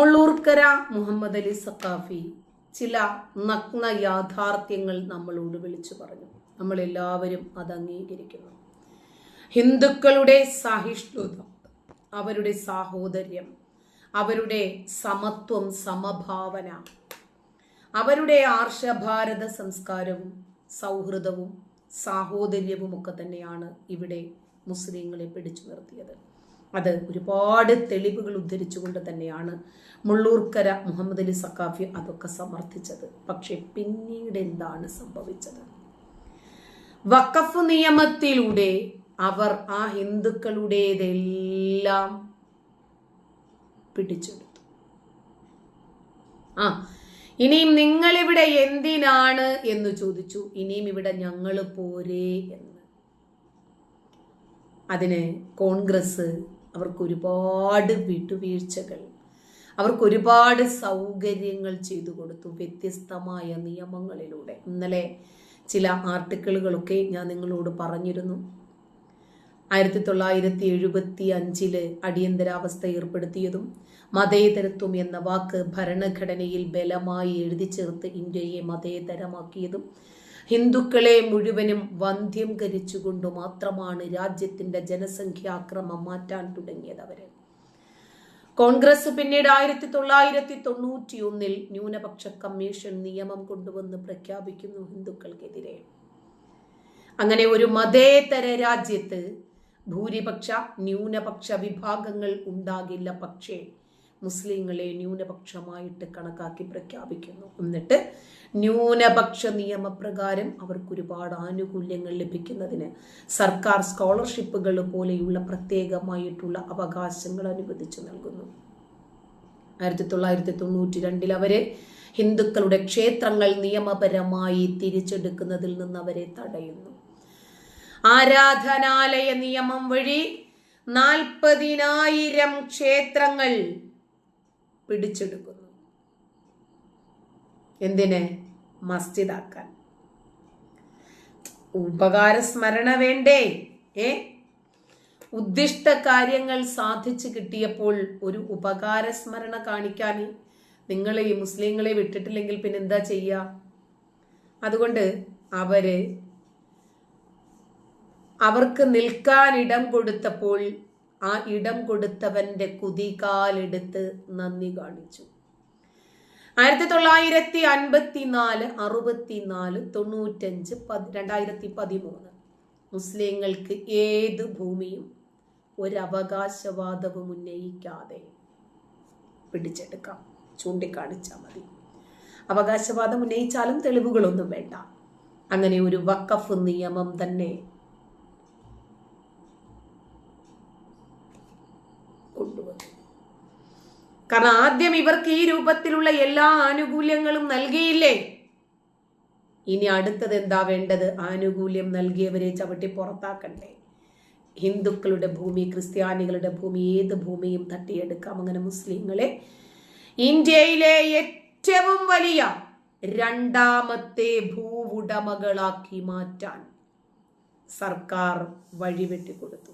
മുള്ളൂർക്കര മുഹമ്മദ് അലി സക്കാഫി ചില നഗ്ന യാഥാർത്ഥ്യങ്ങൾ നമ്മളോട് വിളിച്ചു പറഞ്ഞു. നമ്മൾ എല്ലാവരും അത് അംഗീകരിക്കുന്നു. ഹിന്ദുക്കളുടെ സഹിഷ്ണുത അവരുടെ സാഹോദര്യം അവരുടെ സമത്വം സമഭാവന അവരുടെ ആർഷഭാരത സംസ്കാരവും സൗഹൃദവും സാഹോദര്യവും ഒക്കെ തന്നെയാണ് ഇവിടെ മുസ്ലിങ്ങളെ പിടിച്ചു നിർത്തിയത്. അത് ഒരുപാട് തെളിവുകൾ ഉദ്ധരിച്ചുകൊണ്ട് തന്നെയാണ് മുള്ളൂർക്കര മുഹമ്മദ് അലി സക്കാഫി അതൊക്കെ സമർത്ഥിച്ചത്. പക്ഷെ പിന്നീട് എന്താണ് സംഭവിച്ചത്? വക്കഫ് നിയമത്തിലൂടെ അവർ ആ ഹിന്ദുക്കളുടേതെല്ലാം പിടിച്ചെടുത്തു. ആ ഇനിയും നിങ്ങളിവിടെ എന്തിനാണ് എന്ന് ചോദിച്ചു. ഇനിയും ഇവിടെ ഞങ്ങൾ പോരേ എന്ന്. അതിന് കോൺഗ്രസ് അവർക്ക് ഒരുപാട് വിട്ടുവീഴ്ചകൾ. അവർക്ക് ഒരുപാട് സൗകര്യങ്ങൾ ചെയ്തു കൊടുത്തു വ്യത്യസ്തമായ നിയമങ്ങളിലൂടെ. ഇന്നലെ ചില ആർട്ടിക്കിളുകളൊക്കെ ഞാൻ നിങ്ങളോട് പറഞ്ഞിരുന്നു. ആയിരത്തി തൊള്ളായിരത്തി എഴുപത്തി അഞ്ചിൽ അടിയന്തരാവസ്ഥ ഏർപ്പെടുത്തിയതും മതേതരത്വം എന്ന വാക്ക് ഭരണഘടനയിൽ ബലമായി എഴുതി ചേർത്ത് ഇന്ത്യയെ മതേതരമാക്കിയതും ഹിന്ദുക്കളെ മുഴുവനും വന്ധ്യം കരിച്ചുകൊണ്ട് മാത്രമാണ് രാജ്യത്തിന്റെ ജനസംഖ്യാക്രമം മാറ്റാൻ തുടങ്ങിയത് അവരെ. കോൺഗ്രസ് പിന്നീട് ആയിരത്തി തൊള്ളായിരത്തി തൊണ്ണൂറ്റി ഒന്നിൽ ന്യൂനപക്ഷ കമ്മീഷൻ നിയമം കൊണ്ടുവന്ന് പ്രഖ്യാപിക്കുന്നു ഹിന്ദുക്കൾക്കെതിരെ. അങ്ങനെ ഒരു മതേതര രാജ്യത്ത് ഭൂരിപക്ഷ ന്യൂനപക്ഷ വിഭാഗങ്ങൾ ഉണ്ടാകില്ല പക്ഷേ മുസ്ലിങ്ങളെ ന്യൂനപക്ഷമായിട്ട് കണക്കാക്കി പ്രഖ്യാപിക്കുന്നു. എന്നിട്ട് ന്യൂനപക്ഷ നിയമപ്രകാരം അവർക്ക് ഒരുപാട് ആനുകൂല്യങ്ങൾ ലഭിക്കുന്നതിന് സർക്കാർ സ്കോളർഷിപ്പുകൾ പോലെയുള്ള പ്രത്യേകമായിട്ടുള്ള അവകാശങ്ങൾ അനുവദിച്ചു നൽകുന്നു. ആയിരത്തി തൊള്ളായിരത്തി തൊണ്ണൂറ്റി രണ്ടിൽ അവരെ ഹിന്ദുക്കളുടെ ക്ഷേത്രങ്ങൾ നിയമപരമായി തിരിച്ചെടുക്കുന്നതിൽ നിന്ന് അവരെ തടയുന്നു. ആരാധനാലയ നിയമം വഴി നാൽപ്പതിനായിരം ക്ഷേത്രങ്ങൾ പിടിച്ചെടുക്കുന്നു. എന്തിന്? മസ്ജിദാക്കാൻ. ഉപകാര സ്മരണ വേണ്ടേ? ഏ? ഉദ്ദിഷ്ട കാര്യങ്ങൾ സാധിച്ചു കിട്ടിയപ്പോൾ ഒരു ഉപകാര സ്മരണ കാണിക്കാൻ നിങ്ങൾ ഈ മുസ്ലിങ്ങളെ വിട്ടിട്ടില്ലെങ്കിൽ പിന്നെ എന്താ ചെയ്യുക അതുകൊണ്ട് അവർ അവർക്ക് നിൽക്കാനിടം കൊടുത്തപ്പോൾ ആ ഇടം കൊടുത്തവന്റെ കുതികാലെടുത്ത് നന്ദി കാണിച്ചു. ആയിരത്തി തൊള്ളായിരത്തി അൻപത്തിനാല് അറുപത്തിനാല് തൊണ്ണൂറ്റഞ്ച് രണ്ടായിരത്തി പതിമൂന്ന് മുസ്ലിങ്ങൾക്ക് ഏത് ഭൂമിയും ഒരവകാശവാദവും ഉന്നയിക്കാതെ പിടിച്ചെടുക്കാം. ചൂണ്ടിക്കാണിച്ചാൽ മതി. അവകാശവാദം ഉന്നയിച്ചാലും തെളിവുകളൊന്നും വേണ്ട. അങ്ങനെ ഒരു വക്കഫ് നിയമം തന്നെ കൊണ്ടുവന്നു. കാരണം ആദ്യം ഇവർക്ക് ഈ രൂപത്തിലുള്ള എല്ലാ ആനുകൂല്യങ്ങളും നൽകിയില്ലേ? ഇനി അടുത്തത് എന്താ വേണ്ടത്? ആനുകൂല്യം നൽകിയവരെ ചവിട്ടി പുറത്താക്കണ്ടേ? ഹിന്ദുക്കളുടെ ഭൂമി ക്രിസ്ത്യാനികളുടെ ഭൂമി ഏത് ഭൂമിയും തട്ടിയെടുക്കാം. അങ്ങനെ മുസ്ലിങ്ങളെ ഇന്ത്യയിലെ ഏറ്റവും വലിയ രണ്ടാമത്തെ ഭൂവുടമകളാക്കി മാറ്റാൻ സർക്കാർ വഴിവെട്ടിക്കൊടുത്തു.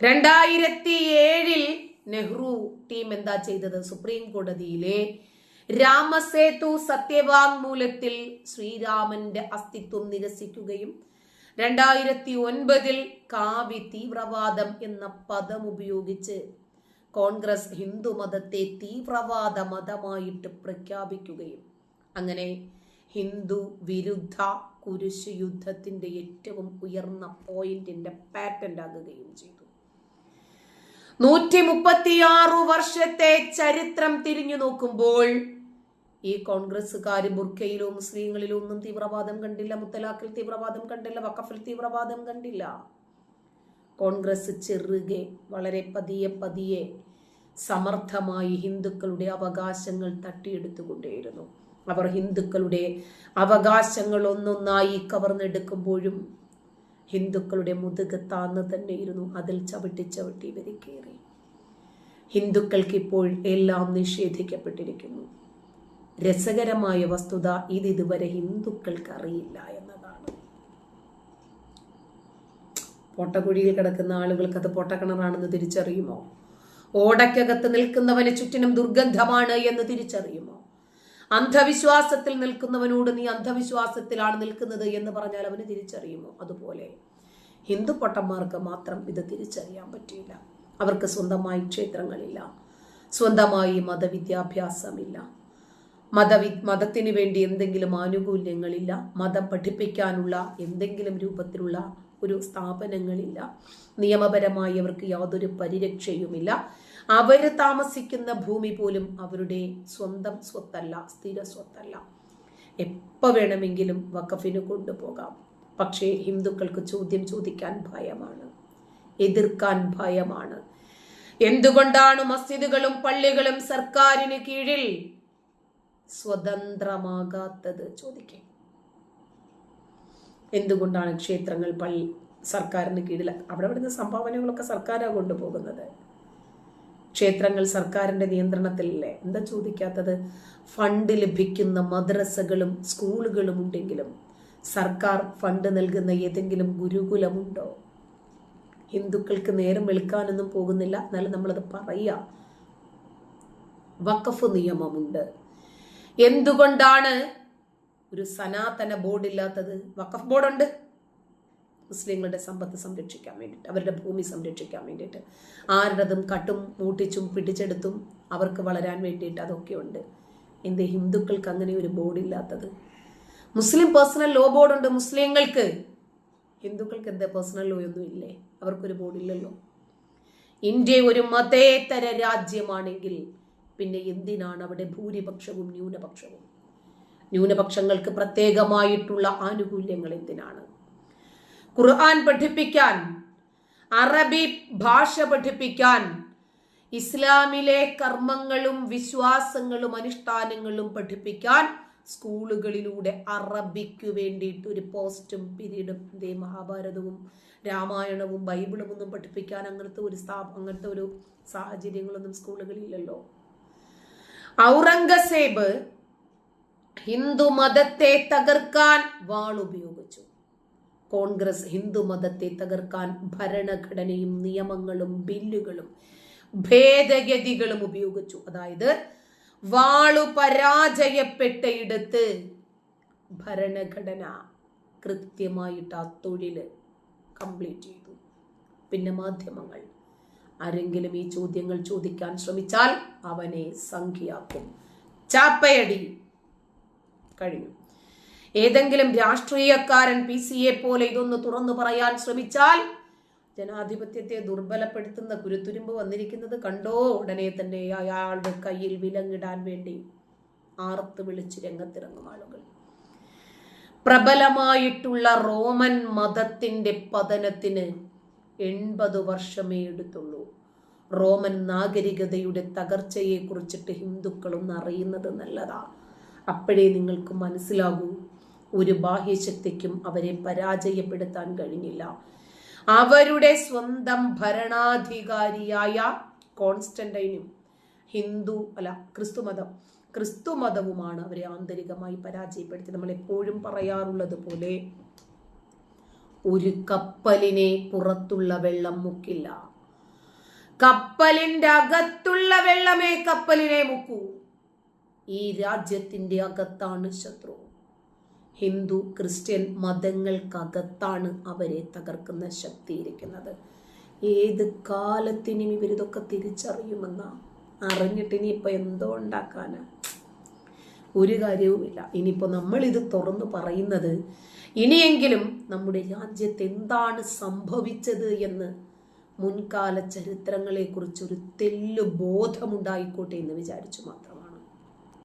രണ്ടായിരത്തി ഏഴിൽ നെഹ്റു ടീം എന്താ ചെയ്തത്? സുപ്രീം കോടതിയിലെ രാമസേതു സത്യവാങ്മൂലത്തിൽ ശ്രീരാമന്റെ അസ്തിത്വം നിരസിക്കുകയും രണ്ടായിരത്തി ഒൻപതിൽ കാവി തീവ്രവാദം എന്ന പദം ഉപയോഗിച്ച് കോൺഗ്രസ് ഹിന്ദു മതത്തെ തീവ്രവാദ മതമായിട്ട് പ്രഖ്യാപിക്കുകയും അങ്ങനെ ഹിന്ദു വിരുദ്ധ കുരിശു യുദ്ധത്തിന്റെ ഏറ്റവും ഉയർന്ന പോയിന്റിന്റെ പാറ്റന്റ് ആകുകയും ചെയ്തു. നൂറ്റി മുപ്പത്തിയാറു വർഷത്തെ ചരിത്രം തിരിഞ്ഞു നോക്കുമ്പോൾ ഈ കോൺഗ്രസ്സുകാർ ബുർഖയിലോ മുസ്ലിങ്ങളിലോ ഒന്നും തീവ്രവാദം കണ്ടില്ല മുത്തലാഖിൽ തീവ്രവാദം കണ്ടില്ല വഖഫിൽ തീവ്രവാദം കണ്ടില്ല. കോൺഗ്രസ് ചെറുകെ വളരെ പതിയെ പതിയെ സമർത്ഥമായി ഹിന്ദുക്കളുടെ അവകാശങ്ങൾ തട്ടിയെടുത്തുകൊണ്ടേയിരുന്നു. അവർ ഹിന്ദുക്കളുടെ അവകാശങ്ങൾ ഒന്നൊന്നായി കവർന്നെടുക്കുമ്പോഴും ഹിന്ദുക്കളുടെ മുതുക താന്ന് തന്നെയിരുന്നു അതിൽ ചവിട്ടി ചവിട്ടി ഇവരെ കയറി. ഹിന്ദുക്കൾക്ക് ഇപ്പോൾ എല്ലാം നിഷേധിക്കപ്പെട്ടിരിക്കുന്നു. രസകരമായ വസ്തുത ഇത് ഇതുവരെ ഹിന്ദുക്കൾക്ക് അറിയില്ല എന്നതാണ്. പൊട്ടക്കുഴിയിൽ കിടക്കുന്ന ആളുകൾക്ക് അത് പൊട്ടക്കിണറാണെന്ന് തിരിച്ചറിയുമോ? ഓടയ്ക്കകത്ത് നിൽക്കുന്നവന് ചുറ്റിനും ദുർഗന്ധമാണ് എന്ന് തിരിച്ചറിയുമോ? അന്ധവിശ്വാസത്തിൽ നിൽക്കുന്നവനോട് നീ അന്ധവിശ്വാസത്തിലാണ് നിൽക്കുന്നത് എന്ന് പറഞ്ഞാൽ അവന് തിരിച്ചറിയുമോ? അതുപോലെ ഹിന്ദു പൊട്ടന്മാർക്ക് മാത്രം ഇത് തിരിച്ചറിയാൻ പറ്റില്ല അവർക്ക് സ്വന്തമായി ക്ഷേത്രങ്ങളില്ല. സ്വന്തമായി മതവിദ്യാഭ്യാസമില്ല. മതവി മതത്തിന് വേണ്ടി എന്തെങ്കിലും ആനുകൂല്യങ്ങളില്ല. മതം പഠിപ്പിക്കാനുള്ള എന്തെങ്കിലും രൂപത്തിലുള്ള ഒരു സ്ഥാപനങ്ങളില്ല. നിയമപരമായി അവർക്ക് യാതൊരു പരിരക്ഷയുമില്ല. അവർ താമസിക്കുന്ന ഭൂമി പോലും അവരുടെ സ്വന്തം സ്വത്തല്ല സ്ഥിര സ്വത്തല്ല. എപ്പോൾ വേണമെങ്കിലും വഖഫിന് കൊണ്ടുപോകാം. പക്ഷേ ഹിന്ദുക്കൾക്ക് ചോദ്യം ചോദിക്കാൻ ഭയമാണ് എതിർക്കാൻ ഭയമാണ്. എന്തുകൊണ്ടാണ് മസ്ജിദുകളും പള്ളികളും സർക്കാരിന് കീഴിൽ സ്വതന്ത്രമാകാത്തത്? ചോദിക്കേ. എന്തുകൊണ്ടാണ് ക്ഷേത്രങ്ങൾ പള്ളി സർക്കാരിന് കീഴിൽ? അവിടെ വരുന്ന സംഭാവനകളൊക്കെ സർക്കാരാണ് കൊണ്ടുപോകുന്നത്. ക്ഷേത്രങ്ങൾ സർക്കാരിന്റെ നിയന്ത്രണത്തിലല്ലേ? എന്താ ചോദിക്കാത്തത്? ഫണ്ട് ലഭിക്കുന്ന മദ്രസകളും സ്കൂളുകളും ഉണ്ടെങ്കിലും സർക്കാർ ഫണ്ട് നൽകുന്ന ഏതെങ്കിലും ഗുരുകുലമുണ്ടോ? ഹിന്ദുക്കൾക്ക് നേരം വെളുക്കാനൊന്നും പോകുന്നില്ല. എന്നാലും നമ്മളത് പറയുക വഖഫ് നിയമമുണ്ട്. എന്തുകൊണ്ടാണ് ഒരു സനാതന ബോർഡ് ഇല്ലാത്തത് വഖഫ് ബോർഡുണ്ട്. മുസ്ലിങ്ങളുടെ സമ്പത്ത് സംരക്ഷിക്കാൻ വേണ്ടിയിട്ട് അവരുടെ ഭൂമി സംരക്ഷിക്കാൻ വേണ്ടിയിട്ട്. ആരുടേതും കട്ടും മൂട്ടിച്ചും പിടിച്ചെടുത്തും അവർക്ക് വളരാൻ വേണ്ടിയിട്ട് അതൊക്കെ ഉണ്ട്. എന്തേ ഹിന്ദുക്കൾക്ക് അങ്ങനെ ഒരു ബോർഡ് ഇല്ലാത്തത്? മുസ്ലിം പേഴ്സണൽ ലോ ബോർഡ് ഉണ്ട് മുസ്ലിങ്ങൾക്ക്. ഹിന്ദുക്കൾക്ക് എന്താ പേഴ്സണൽ ലോ ഒന്നും ഇല്ലേ? അവർക്കൊരു ബോർഡ് ഇല്ലല്ലോ. ഇന്ത്യ ഒരു മതേതര രാജ്യമാണെങ്കിൽ പിന്നെ എന്തിനാണ് അവിടെ ഭൂരിപക്ഷവും ന്യൂനപക്ഷവും? ന്യൂനപക്ഷങ്ങൾക്ക് പ്രത്യേകമായിട്ടുള്ള ആനുകൂല്യങ്ങൾ എന്തിനാണ്? ഖുർആൻ പഠിപ്പിക്കാൻ അറബി ഭാഷ പഠിപ്പിക്കാൻ ഇസ്ലാമിലെ കർമ്മങ്ങളും വിശ്വാസങ്ങളും അനുഷ്ഠാനങ്ങളും പഠിപ്പിക്കാൻ സ്കൂളുകളിലൂടെ അറബിക്ക് വേണ്ടിയിട്ട് ഒരു പോസ്റ്റും പിരീഡും ഇതേ മഹാഭാരതവും രാമായണവും ബൈബിളും ഒന്നും പഠിപ്പിക്കാൻ അങ്ങനത്തെ ഒരു സ്ഥാപ അങ്ങനത്തെ ഒരു സാഹചര്യങ്ങളൊന്നും സ്കൂളുകളില്ലല്ലോ ഔറംഗസേബ് ഹിന്ദു മതത്തെ തകർക്കാൻ വാൾ ഉപയോഗിച്ചു കോൺഗ്രസ് ഹിന്ദു മതത്തെ തകർക്കാൻ ഭരണഘടനയും നിയമങ്ങളും ബില്ലുകളും ഭേദഗതികളും ഉപയോഗിച്ചു. അതായത് വാളു പരാജയപ്പെട്ടയിടത്ത് ഭരണഘടന കൃത്യമായിട്ട് ആ തൊഴിൽ കംപ്ലീറ്റ് ചെയ്തു. പിന്നെ മാധ്യമങ്ങൾ ആരെങ്കിലും ഈ ചോദ്യങ്ങൾ ചോദിക്കാൻ ശ്രമിച്ചാൽ അവനെ സംഖ്യയാക്കും. ചാപ്പയടി കഴിഞ്ഞു. ഏതെങ്കിലും രാഷ്ട്രീയക്കാരൻ പി സിയെ പോലെ ഇതൊന്ന് തുറന്നു പറയാൻ ശ്രമിച്ചാൽ ജനാധിപത്യത്തെ ദുർബലപ്പെടുത്തുന്ന കുരുത്തുരുമ്പ് വന്നിരിക്കുന്നത് കണ്ടോ? ഉടനെ തന്നെ അയാളുടെ കയ്യിൽ വിലങ്ങിടാൻ വേണ്ടി ആർത്ത് വിളിച്ച് രംഗത്തിറങ്ങും ആളുകൾ. പ്രബലമായിട്ടുള്ള റോമൻ മതത്തിന്റെ പതനത്തിന് എൺപത് വർഷമേ എടുത്തുള്ളൂ. റോമൻ നാഗരികതയുടെ തകർച്ചയെ കുറിച്ചിട്ട് ഹിന്ദുക്കളൊന്ന് അറിയുന്നത് നല്ലതാ. അപ്പോഴേ നിങ്ങൾക്ക് മനസ്സിലാകൂ ഒരു ബാഹ്യശക്തിക്കും അവരെ പരാജയപ്പെടുത്താൻ കഴിഞ്ഞില്ല. അവരുടെ സ്വന്തം ഭരണാധികാരിയായ കോൺസ്റ്റന്റൈനും ഹിന്ദു അല്ല ക്രിസ്തു മതം ക്രിസ്തു മതവുമാണ് അവരെ ആന്തരികമായി പരാജയപ്പെടുത്തി നമ്മൾ എപ്പോഴും പറയാറുള്ളത് പോലെ ഒരു കപ്പലിനെ പുറത്തുള്ള വെള്ളം മുക്കില്ല. കപ്പലിന്റെ അകത്തുള്ള വെള്ളമേ കപ്പലിനെ മുക്കൂ. ഈ രാജ്യത്തിന്റെ അകത്താണ് ശത്രു. ഹിന്ദു ക്രിസ്ത്യൻ മതങ്ങൾക്കകത്താണ് അവരെ തകർക്കുന്ന ശക്തി ഇരിക്കുന്നത്. ഏത് കാലത്തിനും ഇവരിതൊക്കെ തിരിച്ചറിയുമെന്ന അറിഞ്ഞിട്ട് ഇനിയിപ്പോൾ എന്തോ ഉണ്ടാക്കാനാ. ഒരു കാര്യവുമില്ല. ഇനിയിപ്പോൾ നമ്മളിത് തുറന്നു പറയുന്നത് ഇനിയെങ്കിലും നമ്മുടെ രാജ്യത്ത് എന്താണ് സംഭവിച്ചത് എന്ന് മുൻകാല ചരിത്രങ്ങളെക്കുറിച്ചൊരു തെല്ലു ബോധമുണ്ടായിക്കോട്ടെ എന്ന് വിചാരിച്ചു മാത്രം.